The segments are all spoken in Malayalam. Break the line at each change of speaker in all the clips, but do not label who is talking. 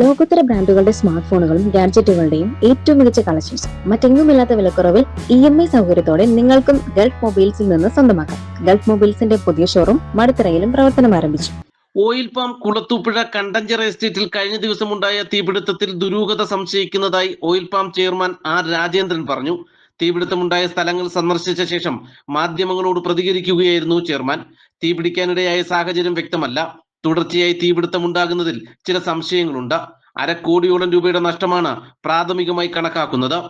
ലോകോത്തര ബ്രാൻഡുകളുടെ സ്മാർട്ട് ഫോണുകളും ഗാഡ്ജറ്റുകളുടെയും ഏറ്റവും മികച്ച കളക്ഷൻസ് മറ്റെങ്ങുമില്ലാത്ത വിലക്കുറവിൽ ഇ എം ഐ സൗകര്യത്തോടെ നിങ്ങൾക്കും ഗൾഫ് മൊബൈൽസിൽ നിന്ന് സ്വന്തമാക്കാം. ഗൾഫ് മൊബൈൽസിന്റെ പുതിയ ഷോറൂം മടുത്തറയിലും പ്രവർത്തനം ആരംഭിച്ചു.
ഓയിൽ പാം കുളത്തൂപ്പുഴ കണ്ടഞ്ചർ എസ്റ്റേറ്റിൽ കഴിഞ്ഞ ദിവസം ഉണ്ടായ തീപിടുത്തത്തിൽ ദുരൂഹത സംശയിക്കുന്നതായി oil palm chairman R Rajendran പറഞ്ഞു. തീപിടുത്തമുണ്ടായ സ്ഥലങ്ങൾ സന്ദർശിച്ച ശേഷം മാധ്യമങ്ങളോട് പ്രതികരിക്കുകയായിരുന്നു ചെയർമാൻ. തീപിടിക്കാനിടയായ സാഹചര്യം വ്യക്തമല്ല. തുടർച്ചയായി തീപിടുത്തമുണ്ടാകുന്നതിൽ ചില സംശയങ്ങളുണ്ട്. അരക്കോടിയോളം രൂപയുടെ നഷ്ടമാണ് പ്രാഥമികമായി കണക്കാക്കുന്നത്.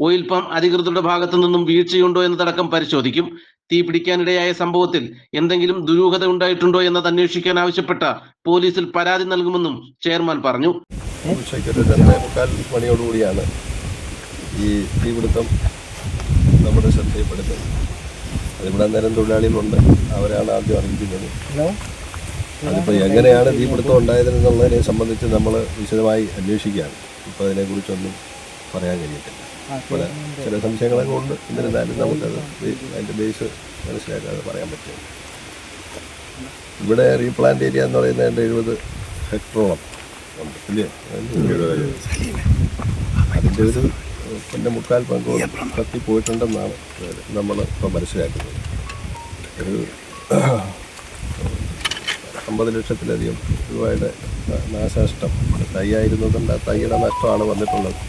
ഓയിൽ പമ്പ് അധികൃതരുടെ ഭാഗത്തു നിന്നും വീഴ്ചയുണ്ടോ എന്നതടക്കം പരിശോധിക്കും. തീ പിടിക്കാനിടയായ സംഭവത്തിൽ എന്തെങ്കിലും ദുരൂഹത ഉണ്ടായിട്ടുണ്ടോ എന്നത് അന്വേഷിക്കാൻ ആവശ്യപ്പെട്ട പോലീസിൽ പരാതി നൽകുമെന്നും ചെയർമാൻ പറഞ്ഞു.
മണിയോടുകൂടിയാണ് ഈ തീപിടുത്തം നമ്മുടെ ശ്രദ്ധയിൽപ്പെടുന്നത്. അതിവിടെ അന്നേരം തൊഴിലാളികളുണ്ട്. അവരാണ് ആദ്യം അറിയിക്കുന്നത്. അതിപ്പോൾ എങ്ങനെയാണ് തീപിടുത്തം ഉണ്ടായതെന്നുള്ളതിനെ സംബന്ധിച്ച് നമ്മൾ വിശദമായി അന്വേഷിക്കുകയാണ്. ഇപ്പോൾ അതിനെക്കുറിച്ചൊന്നും പറയാൻ കഴിയത്തില്ല. അപ്പോൾ ചില സംശയങ്ങളൊക്കെ ഉണ്ട്. എന്നിരുന്നാലും നമുക്കത് അതിന്റെ ബേസ് മനസ്സിലാക്കാതെ പറയാൻ പറ്റും ഇവിടെ റീപ്ലാന്റ് ഏരിയ എന്ന് പറയുന്നത് എന്റെ എഴുപത് ഹെക്ടറോളം ഉണ്ട് ഇല്ലേ അതിന്റെ ഒരു പിന്നെ മുക്കാൽ പങ്കോളം കത്തി പോയിട്ടുണ്ടെന്നാണ് നമ്മൾ ഇപ്പോൾ മനസ്സിലാക്കുന്നത്. ഒരു അമ്പത് ലക്ഷത്തിലധികം രൂപയുടെ നാശനഷ്ടം തൈയായിരുന്നതുകൊണ്ട് ആ തൈയുടെ നഷ്ടമാണ് വന്നിട്ടുള്ളത്.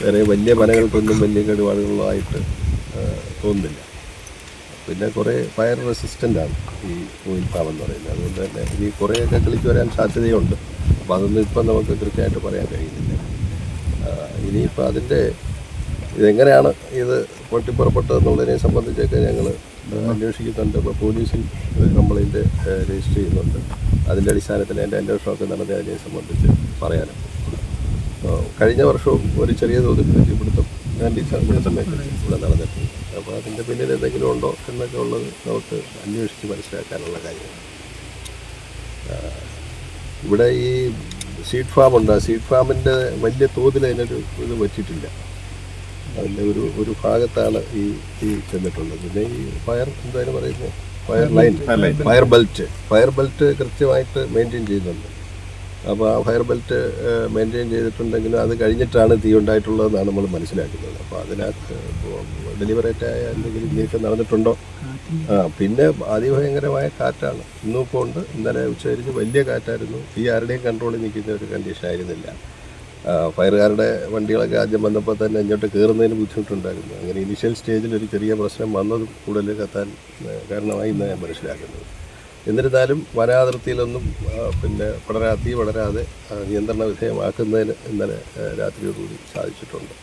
വേറെ വലിയ മരങ്ങൾക്കൊന്നും വലിയ കേടുപാടുകളായിട്ട് തോന്നുന്നില്ല. പിന്നെ കുറേ ഫയർ റെസിസ്റ്റന്റാണ് ഈ ഓയിൽ ഫാം എന്ന് പറയുന്നത്. അതുകൊണ്ട് തന്നെ ഇനി കുറേയൊക്കെ കളിച്ച് വരാൻ സാധ്യതയുണ്ട്. അപ്പോൾ അതൊന്നും ഇപ്പം നമുക്ക് കൃത്യമായിട്ട് പറയാൻ കഴിയുന്നില്ല. ഇനിയിപ്പോൾ അതിന്റെ ഇതെങ്ങനെയാണ് ഇത് പൊട്ടിപ്പുറപ്പെട്ടതെന്നുള്ളതിനെ സംബന്ധിച്ചൊക്കെ ഞങ്ങൾ അന്വേഷിക്കുന്നുണ്ട്. ഇപ്പോൾ പോലീസിൽ കംപ്ലൈന്റ് രജിസ്റ്റർ ചെയ്യുന്നുണ്ട്. അതിന്റെ അടിസ്ഥാനത്തിൽ എന്റെ അന്വേഷണമൊക്കെ നടത്തി അതിനെ സംബന്ധിച്ച് പറയാനും. കഴിഞ്ഞ വർഷവും ഒരു ചെറിയ തോതിൽ ഞാൻ ആന്റി സമയത്ത് ഇവിടെ നടന്നിട്ടുണ്ട്. അപ്പോൾ അതിന്റെ പിന്നിൽ എന്തെങ്കിലും ഉണ്ടോ എന്നൊക്കെ ഉള്ളത് നമുക്ക് അന്വേഷിച്ച് മനസ്സിലാക്കാനുള്ള കാര്യമാണ് ഇവിടെ ഈ സീഡ് ഫാം ഉണ്ട്. സീഡ് ഫാമിന്റെ വലിയ തോതിൽ അതിനൊരു ഇത് പറ്റിയിട്ടില്ല അതിന്റെ ഒരു ഒരു ഭാഗത്താണ് ഈ ഈ ചെന്നിട്ടുള്ളത്. പിന്നെ ഈ ഫയർ എന്തായാലും പറയുന്നത് fire line fire belt fire belt കൃത്യമായിട്ട് മെയിന്റെയിൻ ചെയ്യുന്നുണ്ട്. അപ്പോൾ ആ ഫയർ ബെൽറ്റ് മെയിന്റെയിൻ ചെയ്തിട്ടുണ്ടെങ്കിലും അത് കഴിഞ്ഞിട്ടാണ് തീ ഉണ്ടായിട്ടുള്ളതെന്നാണ് നമ്മൾ മനസ്സിലാക്കുന്നത്. അപ്പോൾ അതിനകത്ത് ഡെലിവറേറ്റ് ആയ എന്തെങ്കിലും നീക്കം നടന്നിട്ടുണ്ടോ? ആ പിന്നെ അതിഭയങ്കരമായ കാറ്റാണ്. ഇന്നും ഇപ്പോൾ ഉണ്ട്. ഇന്നലെ ഉച്ചതിരിഞ്ഞ് വലിയ കാറ്റായിരുന്നു. തീ ആരുടെയും കൺട്രോളിൽ നിൽക്കുന്ന ഒരു കണ്ടീഷൻ ആയിരുന്നില്ല. ഫയറുകാരുടെ വണ്ടികളൊക്കെ ആദ്യം വന്നപ്പോൾ തന്നെ ഇങ്ങോട്ട് കയറുന്നതിന് ബുദ്ധിമുട്ടുണ്ടായിരുന്നു. അങ്ങനെ ഇനിഷ്യൽ സ്റ്റേജിൽ ഒരു ചെറിയ പ്രശ്നം വന്നതും കൂടുതൽ കത്താൻ കാരണമായി ഇന്ന് ഞാൻ മനസ്സിലാക്കുന്നത്. എന്നിരുന്നാലും വനാതിർത്തിയിലൊന്നും പിന്നെ പടരാ തീ വളരാതെ നിയന്ത്രണ വിധേയമാക്കുന്നതിന് ഇന്നലെ രാത്രിയോടുകൂടി സാധിച്ചിട്ടുണ്ട്.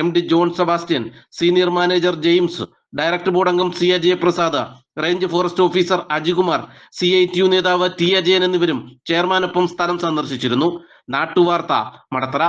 M D John Sebastian senior manager James director board അംഗം C Ajayaprasad range forest officer Ajikumar C I T U നേതാവ് ടി അജയൻ എന്നിവരും ചെയർമാനൊപ്പം സ്ഥലം സന്ദർശിച്ചിരുന്നു. നാട്ടുവാർത്ത മടത്തറ.